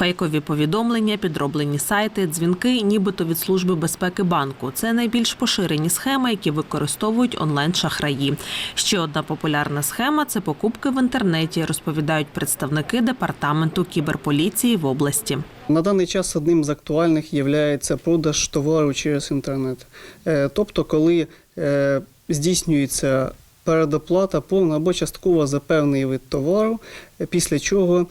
Фейкові повідомлення, підроблені сайти, дзвінки, нібито від служби безпеки банку. Це найбільш поширені схеми, які використовують онлайн-шахраї. Ще одна популярна схема це покупки в інтернеті, розповідають представники департаменту кіберполіції в області. На даний час одним з актуальних є продаж товару через інтернет. Е, Тобто, коли е, здійснюється передоплата повна або часткова за певний вид товару, після чого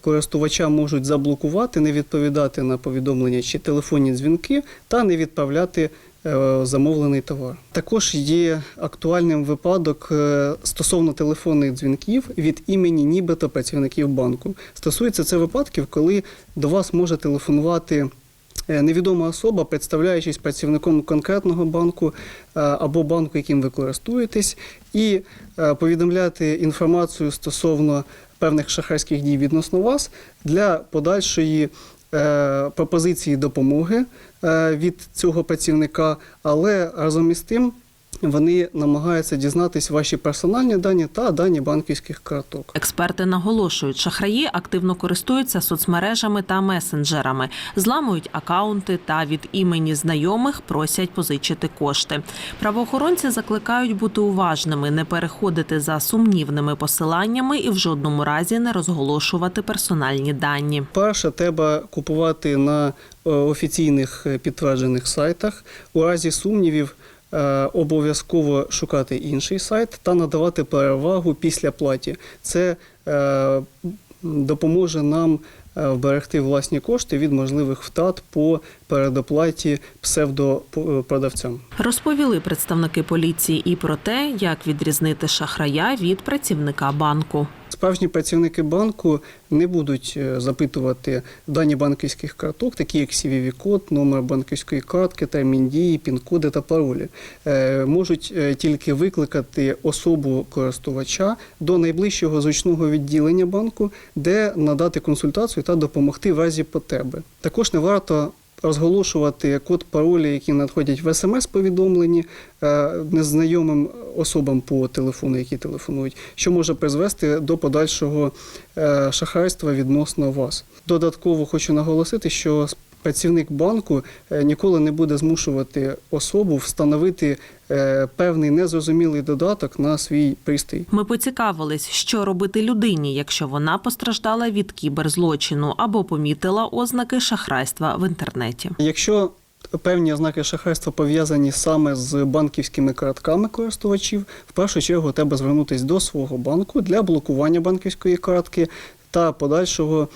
користувача можуть заблокувати, не відповідати на повідомлення чи телефонні дзвінки та не відправляти е, замовлений товар. Також є актуальним випадок е, стосовно телефонних дзвінків від імені нібито працівників банку. Стосується це випадків, коли до вас може телефонувати. е, Невідома особа, представляючись працівником конкретного банку е, або банку, яким ви користуєтесь, і е, повідомляти інформацію стосовно певних шахрайських дій відносно вас для подальшої е, пропозиції допомоги е, від цього працівника, але разом із тим вони намагаються дізнатись ваші персональні дані та дані банківських карток. Експерти наголошують, шахраї активно користуються соцмережами та месенджерами, зламують акаунти та від імені знайомих просять позичити кошти. Правоохоронці закликають бути уважними, не переходити за сумнівними посиланнями і в жодному разі не розголошувати персональні дані. Перше, треба купувати на е, офіційних е, підтверджених сайтах. У разі сумнівів обов'язково шукати інший сайт та надавати перевагу після платі. Це е, допоможе нам е, вберегти власні кошти від можливих втрат по передоплаті псевдопродавцям. Розповіли представники поліції і про те, як відрізнити шахрая від працівника банку. Справжні працівники банку не будуть е, запитувати дані банківських карток, такі як CVV-код, номер банківської картки, термін дії, пін-коди та паролі. Е, Можуть е, тільки викликати особу користувача до найближчого зручного відділення банку, де надати консультацію та допомогти в разі потреби. Також не варто розголошувати код паролі, які надходять в смс-повідомленні е, незнайомим особам по телефону, які телефонують, що може призвести до подальшого е, шахрайства відносно вас. Додатково хочу наголосити, що працівник банку е, ніколи не буде змушувати особу встановити е, певний незрозумілий додаток на свій пристрій. Ми поцікавились, що робити людині, якщо вона постраждала від кіберзлочину або помітила ознаки шахрайства в інтернеті. Якщо певні ознаки шахрайства пов'язані саме з банківськими картками користувачів, в першу чергу треба звернутися до свого банку для блокування банківської картки та подальшого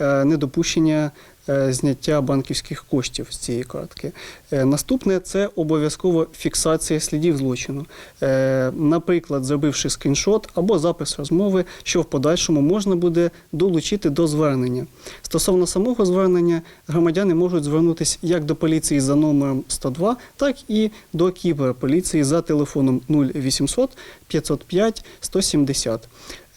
е, недопущення зняття банківських коштів з цієї картки. Е, Наступне це обов'язково фіксація слідів злочину. Е, Наприклад, зробивши скріншот або запис розмови, що в подальшому можна буде долучити до звернення. Стосовно самого звернення, громадяни можуть звернутися як до поліції за номером 102, так і до кіберполіції за телефоном 0800 505 170.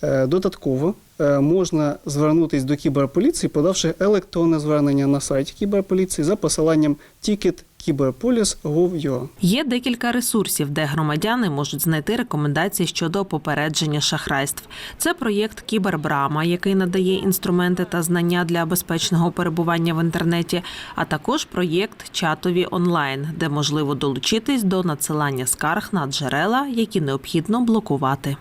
Е, Додатково е, можна звернутися до кіберполіції, подавши електронне звернення на сайті кіберполіції за посиланням ticket kyberpolice.gov.ua. Є декілька ресурсів, де громадяни можуть знайти рекомендації щодо попередження шахрайств. Це проєкт Кібербрама, який надає інструменти та знання для безпечного перебування в інтернеті, а також проєкт Чатові онлайн, де можливо долучитись до надсилання скарг на джерела, які необхідно блокувати.